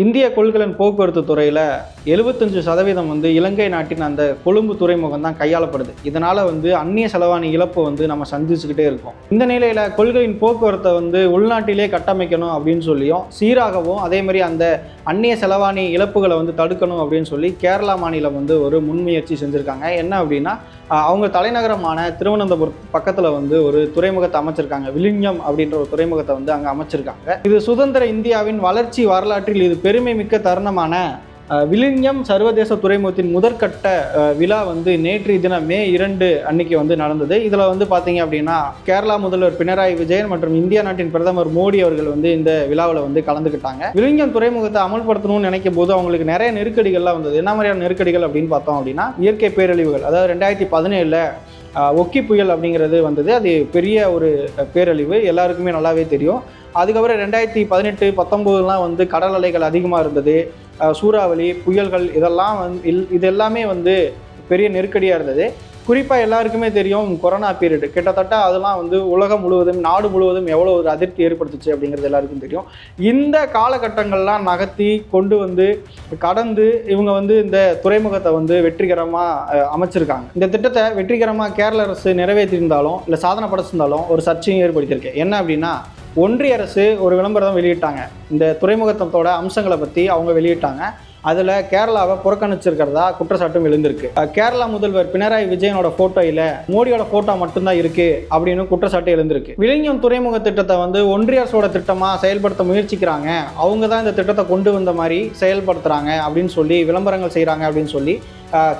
இந்திய கொள்கலன் போக்குவரத்து துறையில் எழுபத்தஞ்சு சதவீதம் வந்து இலங்கை நாட்டின் அந்த கொழும்பு துறைமுகம் தான் கையாளப்படுது. இதனால் வந்து அந்நிய செலவாணி இழப்பு வந்து நம்ம சந்திச்சுக்கிட்டே இருக்கோம். இந்த நிலையில் கொள்கையின் போக்குவரத்தை வந்து உள்நாட்டிலே கட்டமைக்கணும் அப்படின்னு சொல்லியும் சீராகவும் அதே மாதிரி அந்த அந்நிய செலவாணி இழப்புகளை வந்து தடுக்கணும் அப்படின்னு சொல்லி கேரளா மாநிலம் வந்து ஒரு முன்முயற்சி செஞ்சுருக்காங்க. என்ன அப்படின்னா அவங்க தலைநகரமான திருவனந்தபுரம் பக்கத்தில் வந்து ஒரு துறைமுகத்தை அமைச்சிருக்காங்க. விலிங்கம் அப்படின்ற ஒரு துறைமுகத்தை வந்து அங்கே அமைச்சிருக்காங்க. இது சுதந்திர இந்தியாவின் வளர்ச்சி வரலாற்றில் இது பெருமை மிக்க தருணமான அஹ், விலிங்கம் சர்வதேச துறைமுகத்தின் முதற்கட்ட விழா வந்து நேற்றைய தினம் மே இரண்டு அன்னைக்கு வந்து நடந்தது. இதில் வந்து பார்த்தீங்க அப்படின்னா கேரளா முதல்வர் பினராயி விஜயன் மற்றும் இந்தியா நாட்டின் பிரதமர் மோடி அவர்கள் வந்து இந்த விழாவில் வந்து கலந்துக்கிட்டாங்க. விலிங்கம் துறைமுகத்தை அமல்படுத்தணும்னு நினைக்கும் போது அவங்களுக்கு நிறைய நெருக்கடிகள்லாம் வந்தது. என்ன மாதிரியான நெருக்கடிகள் அப்படின்னு பார்த்தோம் அப்படின்னா இயற்கை பேரழிவுகள். அதாவது ரெண்டாயிரத்தி பதினேழில் ஒக்கி புயல் அப்படிங்கிறது வந்தது. அது பெரிய ஒரு பேரழிவு. எல்லாருக்குமே நல்லாவே தெரியும். அதுக்கப்புறம் ரெண்டாயிரத்தி பதினெட்டு பத்தொம்போதுலாம் வந்து கடல் அலைகள் அதிகமாக இருந்தது. சூறாவளி புயல்கள் இதெல்லாம் வந்து இல்- இது எல்லாமே வந்து பெரிய நெருக்கடியாக இருந்தது. குறிப்பாக எல்லாருக்குமே தெரியும் கொரோனா பீரியட் கிட்டத்தட்ட அதெல்லாம் வந்து உலகம் முழுவதும் நாடு முழுவதும் எவ்வளோ ஒரு அதிருப்தி ஏற்படுத்துச்சு அப்படிங்கிறது எல்லாருக்கும் தெரியும். இந்த காலகட்டங்கள்லாம் நகர்த்தி கொண்டு வந்து கடந்து இவங்க வந்து இந்த துறைமுகத்தை வந்து வெற்றிகரமாக அமைச்சிருக்காங்க. இந்த திட்டத்தை வெற்றிகரமாக கேரள அரசு நிறைவேற்றியிருந்தாலும் இல்லை சாதனை படைச்சிருந்தாலும் ஒரு சர்ச்சையும் ஏற்படுத்தியிருக்கு. என்ன அப்படின்னா ஒன்றிய அரசு ஒரு விளம்பரம் வெளியிட்டாங்க. இந்த துறைமுகத்தோட அம்சங்களை பற்றி அவங்க வெளியிட்டாங்க. அதில் கேரளாவை புறக்கணிச்சிருக்கிறதா குற்றச்சாட்டும் எழுந்திருக்கு. கேரளா முதல்வர் பினராயி விஜயனோட ஃபோட்டோ இல்லை மோடியோட ஃபோட்டோ மட்டும்தான் இருக்கு அப்படின்னு குற்றச்சாட்டு எழுந்திருக்கு. விழுங்கியம் துறைமுக திட்டத்தை வந்து ஒன்றிய அரசோட திட்டமாக செயல்படுத்த முயற்சிக்கிறாங்க. அவங்க தான் இந்த திட்டத்தை கொண்டு வந்த மாதிரி செயல்படுத்துகிறாங்க அப்படின்னு சொல்லி விளம்பரங்கள் செய்கிறாங்க அப்படின்னு சொல்லி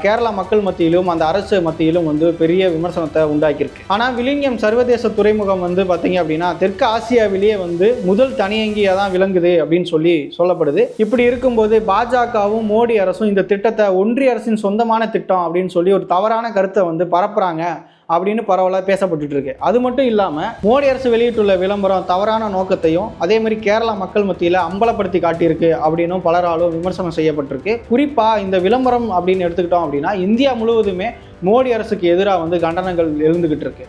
கேரளா மக்கள் மத்தியிலும் அந்த அரசு மத்தியிலும் வந்து பெரிய விமர்சனத்தை உண்டாக்கியிருக்கு. ஆனால் விலிங்கம் சர்வதேச துறைமுகம் வந்து பார்த்தீங்க அப்படின்னா தெற்கு ஆசியாவிலேயே வந்து முதல் தனியங்கியாக தான் விளங்குது அப்படின்னு சொல்லி சொல்லப்படுது. இப்படி இருக்கும்போது பாஜகவும் மோடி அரசும் இந்த திட்டத்தை ஒன்றிய அரசின் சொந்தமான திட்டம் அப்படின்னு சொல்லி ஒரு தவறான கருத்தை வந்து பரப்புறாங்க. அப்படின்னு பரவலாக பேசப்பட்டு இருக்கு அது மட்டும் இல்லாமல் மோடி அரசு வெளியிட்டுள்ள விளம்பரம் தவறான நோக்கத்தையும் அதே மாதிரி கேரளா மக்கள் மத்தியில் அம்பலப்படுத்தி காட்டியிருக்கு அப்படின்னும் பலராலும் விமர்சனம் செய்யப்பட்டிருக்கு. குறிப்பாக இந்த விளம்பரம் அப்படின்னு எடுத்துக்கிட்டோம் அப்படின்னா இந்தியா முழுவதுமே மோடி அரசுக்கு எதிராக வந்து கண்டனங்கள் எழுந்துகிட்டு இருக்கு